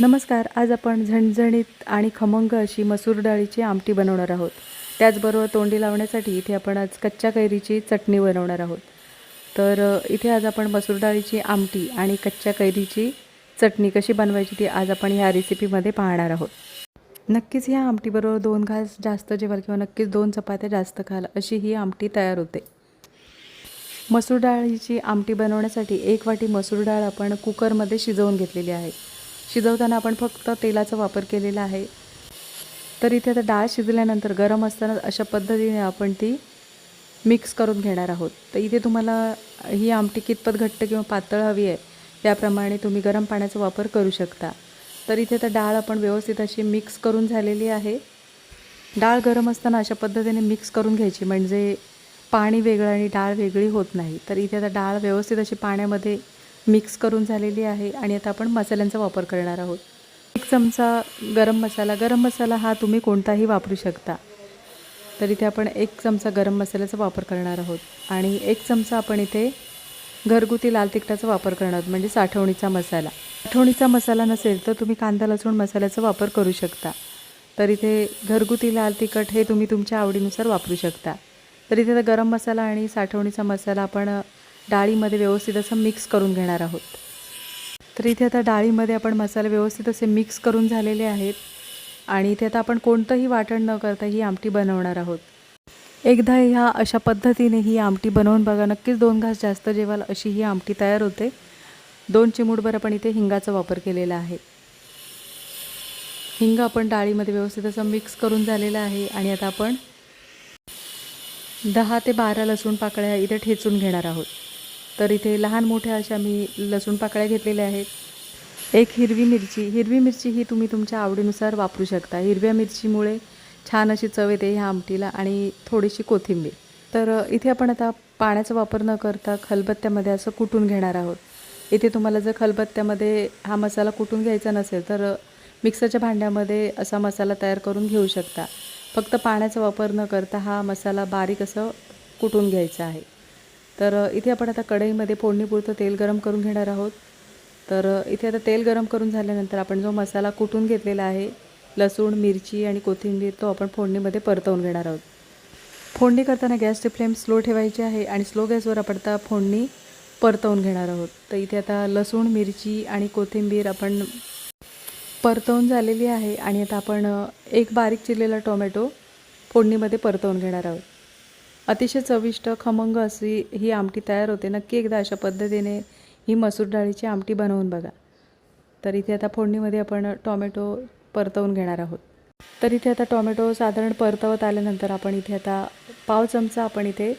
नमस्कार आज आपण झणझणीत आणि खमंग अशी मसूर डाळीची आमटी बनवणार आहोत. त्याचबरोबर तोंडी लावण्यासाठी इथे आपण आज कच्च्या कैरीची चटणी बनवणार आहोत. तर इथे आज आपण मसूर डाळीची आमटी आणि कच्च्या कैरीची चटणी कशी बनवायची ती आज आपण ह्या रेसिपीमध्ये पाहणार आहोत. नक्कीच ह्या आमटीबरोबर दोन घास जास्त जेवाल किंवा नक्कीच दोन चपात्या जास्त खाल अशी ही आमटी तयार होते. मसूर डाळीची आमटी बनवण्यासाठी एक वाटी मसूर डाळ आपण कुकरमध्ये शिजवून घेतलेली आहे. शिजवताना आपण फक्त तेलाचा वापर केलेला आहे. तर इथे आता डाळ शिजल्यानंतर गरम असताना अशा पद्धतीने आपण ती मिक्स करून घेणार आहोत. तर इथे तुम्हाला ही आमटी कितपत घट्ट किंवा पातळ हवी आहे त्याप्रमाणे तुम्ही गरम पाण्याचा वापर करू शकता. तर इथे आता डाळ आपण व्यवस्थित अशी मिक्स करून झालेली आहे. डाळ गरम असताना अशा पद्धतीने मिक्स करून घ्यायची म्हणजे पाणी वेगळं आणि डाळ वेगळी होत नाही. तर इथे आता डाळ व्यवस्थित अशी पाण्यामध्ये मिक्स करून झालेली आहे आणि आता आपण मसाल्यांचा वापर करणार आहोत. एक चमचा गरम मसाला गरम मसाला हा तुम्ही कोणताही वापरू शकता. तर इथे आपण एक चमचा गरम मसाल्याचा वापर करणार आहोत आणि एक चमचा आपण इथे घरगुती लाल तिखटाचा वापर करणार आहोत म्हणजे साठवणीचा मसाला. साठवणीचा मसाला नसेल तर तुम्ही कांदा लसूण मसाल्याचा वापर करू शकता. तर इथे घरगुती लाल तिखट हे तुम्ही तुमच्या आवडीनुसार वापरू शकता. तर इथे गरम मसाला आणि साठवणीचा मसाला आपण डाळीमध्ये व्यवस्थित असं मिक्स करून घेणार आहोत. तर इथे आता डाळीमध्ये आपण मसाले व्यवस्थित असे मिक्स करून झालेले आहेत. आणि इथे आता आपण कोणतंही वाटण न करता ही आमटी बनवणार आहोत. एकदा ह्या अशा पद्धतीने ही आमटी बनवून बघा नक्कीच दोन घास जास्त जेवाल अशी ही आमटी तयार होते. दोन चिमूटभर आपण इथे हिंगाचा वापर केलेला आहे. हिंग आपण डाळीमध्ये व्यवस्थित असं मिक्स करून झालेलं आहे. आणि आता आपण दहा ते बारा लसूण पाकळ्या इथे ठेचून घेणार आहोत. तर इथे लहान मोठ्या अशा मी लसूण पाकळ्या घेतलेल्या आहेत. एक हिरवी मिरची. हिरवी मिरची ही तुम्ही तुमच्या आवडीनुसार वापरू शकता. हिरव्या मिरचीमुळे छान अशी चव येते ह्या आमटीला आणि थोडीशी कोथिंबीर. तर इथे आपण आता पाण्याचा वापर न करता खलबत्त्यामध्ये असं कुटून घेणार आहोत. इथे तुम्हाला जर खलबत्त्यामध्ये हा मसाला कुटून घ्यायचा नसेल तर मिक्सरच्या भांड्यामध्ये असा मसाला तयार करून घेऊ शकता. फक्त पाण्याचा वापर न करता हा मसाला बारीक असं कुटून घ्यायचा आहे. तर इथे आपण आता कढईमध्ये फोडणीपुरतं तेल गरम करून घेणार आहोत. तर इथे आता तेल गरम करून झाल्यानंतर आपण जो मसाला कुटून घेतलेला आहे लसूण मिरची आणि कोथिंबीर तो आपण फोडणीमध्ये परतवून घेणार आहोत. फोडणी करताना गॅसची फ्लेम स्लो ठेवायची आहे आणि स्लो गॅसवर आपण आता फोडणी परतवून घेणार आहोत. तर इथे आता लसूण मिरची आणि कोथिंबीर आपण परतवून झालेली आहे आणि आता आपण एक बारीक चिरलेला टोमॅटो फोडणीमध्ये परतवून घेणार आहोत. अतिशय चविष्ट खमंग अशी ही आमटी तयार होते. नक्की एकदा अशा पद्धतीने ही मसूर डाळीची आमटी बनवून बघा. तर इथे आता फोडणीमध्ये आपण टोमॅटो परतवून घेणार आहोत. तर इथे आता टोमॅटो साधारण परतवत आल्यानंतर आपण इथे आता पाव चमचा आपण इथे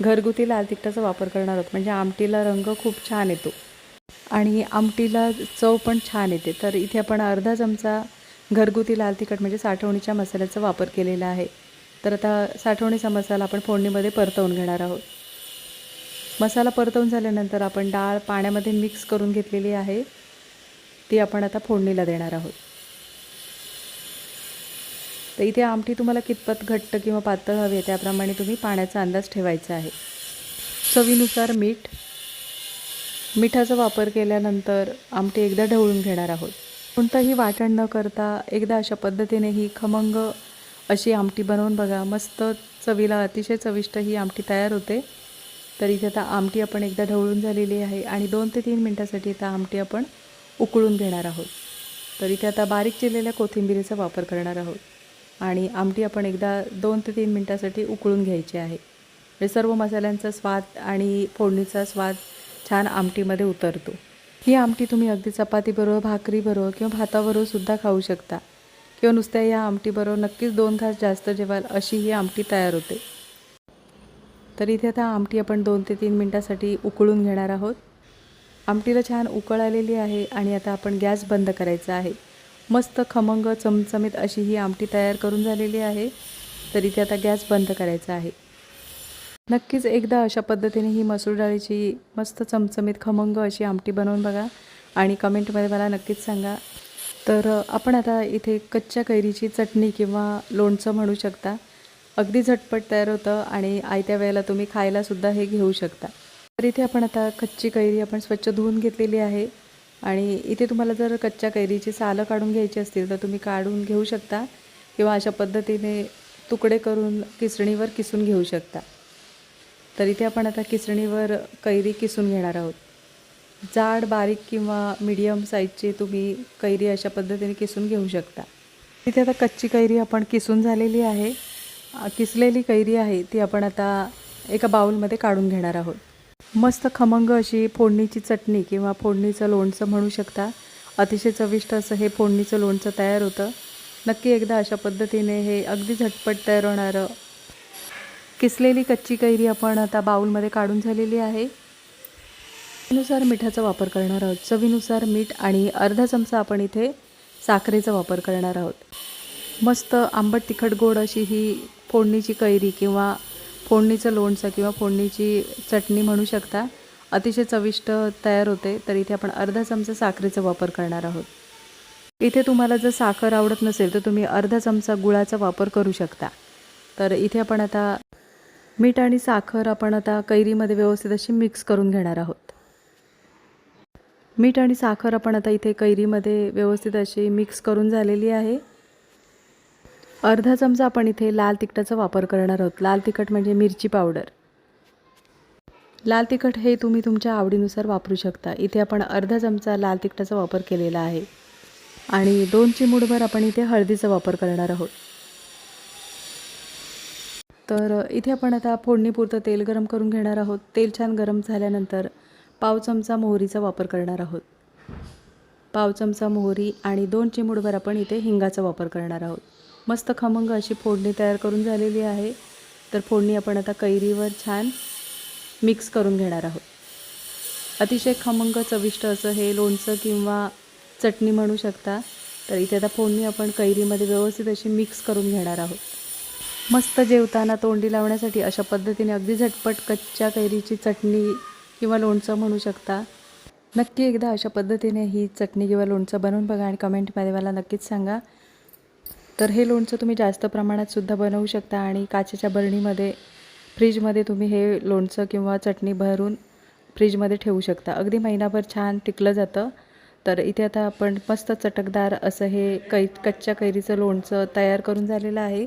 घरगुती लाल तिखटाचा वापर करणार आहोत. म्हणजे आमटीला रंग खूप छान येतो आणि आमटीला चव पण छान येते. तर इथे आपण अर्धा चमचा घरगुती लाल तिखट म्हणजे साठवणीच्या मसाल्याचा वापर केलेला आहे. तर आता साठवणीचा मसाला आपण फोडणीमध्ये परतवून घेणार आहोत. मसाला परतवून झाल्यानंतर आपण डाळ पाण्यामध्ये मिक्स करून घेतलेली आहे. ती आपण आता फोडणीला देणार आहोत. तर इथे आमटी तुम्हाला कितपत घट्ट किंवा पातळ हवी आहे त्याप्रमाणे तुम्ही पाण्याचा अंदाज ठेवायचा आहे. चवीनुसार मीठ. मिठाचा वापर केल्यानंतर आमटी एकदा ढवळून घेणार आहोत. कोणतंही वाटण न करता एकदा अशा पद्धतीने ही खमंग अशी आमटी बनवून बघा. मस्त चवीला अतिशय चविष्ट ही आमटी तयार होते. तर इथे आता आमटी आपण एकदा ढवळून झालेली आहे आणि दोन ते तीन मिनटासाठी आता आमटी आपण उकळून घेणार आहोत. तर इथे आता बारीक चिरलेल्या कोथिंबिरीचा वापर करणार आहोत. आणि आमटी आपण एकदा दोन ते तीन मिनटासाठी उकळून घ्यायची आहे. म्हणजे सर्व मसाल्यांचा स्वाद आणि फोडणीचा स्वाद छान आमटीमध्ये उतरतो. ही आमटी तुम्ही अगदी चपातीबरोबर भाकरीबरोबर किंवा भाताबरोबर सुद्धा खाऊ शकता. किंवा नुसत्या या आमटीबरोबर नक्कीच दोन घास जास्त जेवाल अशी ही आमटी तयार होते. तर इथे आता आमटी आपण दोन ते तीन मिनटासाठी उकळून घेणार आहोत. आमटीला छान उकळ आलेली आहे आणि आता आपण गॅस बंद करायचा आहे. मस्त खमंग चमचमीत अशी ही आमटी तयार करून झालेली आहे. तर इथे आता गॅस बंद करायचा आहे. नक्कीच एकदा अशा पद्धतीने ही मसूर डाळीची मस्त चमचमीत खमंग अशी आमटी बनवून बघा आणि कमेंटमध्ये मला नक्कीच सांगा. तर आपण आता इथे कच्च्या कैरीची चटणी किंवा लोणचं म्हणू शकता. अगदी झटपट तयार होतं आणि आयत्या वेळेला तुम्ही खायलासुद्धा हे घेऊ शकता. तर इथे आपण आता कच्ची कैरी आपण स्वच्छ धुवून घेतलेली आहे आणि इथे तुम्हाला जर कच्च्या कैरीची सालं काढून घ्यायची असतील तर तुम्ही काढून घेऊ शकता किंवा अशा पद्धतीने तुकडे करून किसणीवर किसून घेऊ शकता. तर इथे आपण आता किसणीवर कैरी किसून घेणार आहोत. जाड बारीक किंवा मीडियम साईजची तुम्ही कैरी अशा पद्धतीने किसून घेऊ शकता. तिथे आता कच्ची कैरी आपण किसून झालेली आहे. किसलेली कैरी आहे ती आपण आता एका बाउलमध्ये काढून घेणार आहोत. मस्त खमंग अशी फोडणीची चटणी किंवा फोडणीचं लोणचं म्हणू शकता. अतिशय चविष्ट असं हे फोडणीचं लोणचं तयार होतं. नक्की एकदा अशा पद्धतीने हे अगदी झटपट तयार होणारं. किसलेली कच्ची कैरी आपण आता बाऊलमध्ये काढून झालेली आहे. चवीनुसार मिठाचा वापर करणार आहोत. चवीनुसार मीठ आणि अर्धा चमचा आपण इथे साखरेचा वापर करणार आहोत. मस्त आंबट तिखट गोड अशी ही फोडणीची कैरी किंवा फोडणीचं लोणचं किंवा फोडणीची चटणी म्हणू शकता. अतिशय चविष्ट तयार होते. तर इथे आपण अर्धा चमचा साखरेचा वापर करणार आहोत. इथे तुम्हाला जर साखर आवडत नसेल तर तुम्ही अर्धा चमचा गुळाचा वापर करू शकता. तर इथे आपण आता मीठ आणि साखर आपण आता कैरीमध्ये व्यवस्थित अशी मिक्स करून घेणार आहोत. मीठ आणि साखर आपण आता इथे कैरीमध्ये व्यवस्थित अशी मिक्स करून झालेली आहे. अर्धा चमचा आपण इथे लाल तिखटाचा वापर करणार आहोत. लाल तिखट म्हणजे मिरची पावडर. लाल तिखट हे तुम्ही तुमच्या आवडीनुसार वापरू शकता. इथे आपण अर्धा चमचा लाल तिखटाचा वापर केलेला आहे. आणि दोन चिमूडभर आपण इथे हळदीचा वापर करणार आहोत. तर इथे आपण आता फोडणीपुरतं तेल गरम करून घेणार आहोत. तेल छान गरम झाल्यानंतर पाव चमचा मोहरीचा वापर करणार आहोत. पाव चमचा मोहरी आणि दोन चिमूडभर आपण इथे हिंगाचा वापर करणार आहोत. मस्त खमंग अशी फोडणी तयार करून झालेली आहे. तर फोडणी आपण आता कैरीवर छान मिक्स करून घेणार आहोत. अतिशय खमंग चविष्ट असं हे लोणचं किंवा चटणी म्हणू शकता. तर इथे आता फोडणी आपण कैरीमध्ये व्यवस्थित अशी मिक्स करून घेणार आहोत. मस्त जेवताना तोंडी लावण्यासाठी अशा पद्धतीने अगदी झटपट कच्च्या कैरीची चटणी किंवा लोणचं म्हणू शकता. नक्की एकदा अशा पद्धतीने ही चटणी किंवा लोणचं बनवून बघा आणि कमेंटमध्ये मला नक्कीच सांगा. तर हे लोणचं तुम्ही जास्त प्रमाणात सुद्धा बनवू शकता आणि काचेच्या बरणीमध्ये फ्रीजमध्ये तुम्ही हे लोणचं किंवा चटणी भरून फ्रीजमध्ये ठेवू शकता. अगदी महिनाभर छान टिकलं जातं. तर इथे आता आपण मस्त चटकदार असं हे कै कच्च्या कैरीचं लोणचं तयार करून झालेलं आहे.